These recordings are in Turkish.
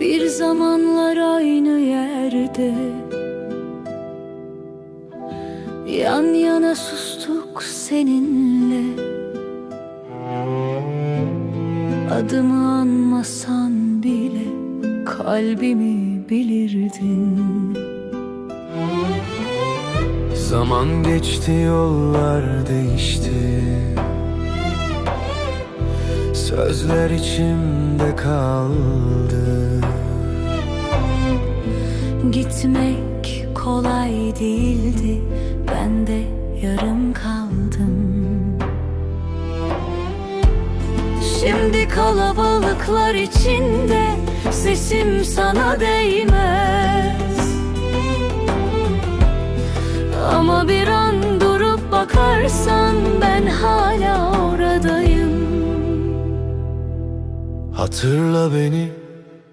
Bir zamanlar aynı yerde. Yan yana sustuk seninle. Adımı anmasan bile Kalbimi bilirdin. Zaman geçti yollar değişti. Sözler içimde kaldı. Gitmek kolay değildi. Ben de yarım kaldım. Şimdi kalabalıklar içinde Sesim sana değmez. Ama bir an durup bakarsan Ben hala oradayım Hatırla beni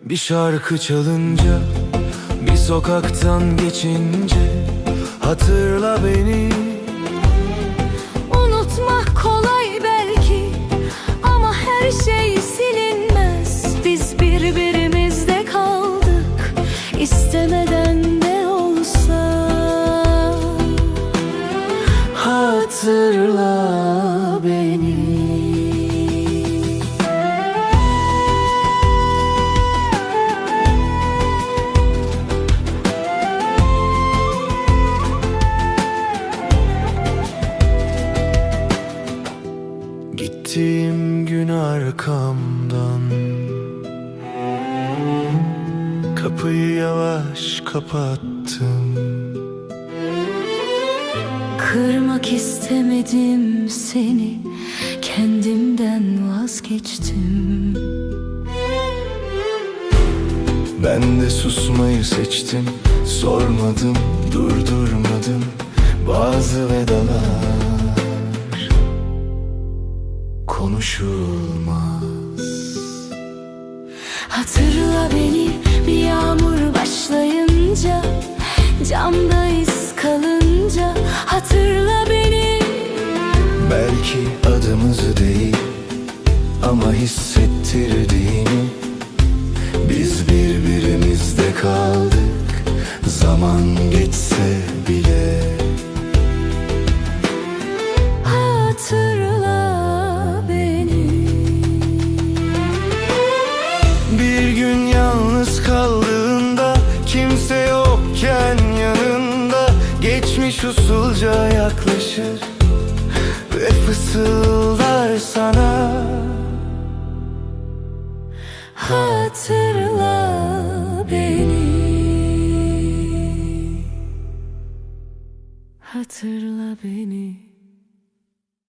bir şarkı çalınca Bir sokaktan geçince Hatırla beni Unutmak kolay belki ama her şey silinmez. Biz birbirimizde kaldık istemeden de olsa. Hatırla beni Gittiğim gün arkamdan. Kapıyı yavaş kapattım. Kırmak istemedim seni, kendimden vazgeçtim. Ben de susmayı seçtim. Sormadım, durdurmadım. Bazı vedalar Konuşulmaz Hatırla beni bir yağmur başlayınca, camda iz kalınca. Hatırla beni. Belki adımızı değil Ama hissettirdiğini Biz birbirimizde kaldık Bir gün yalnız kaldığında Kimse yokken yanında Geçmiş usulca yaklaşır Ve fısıldar sana. Hatırla beni. Hatırla beni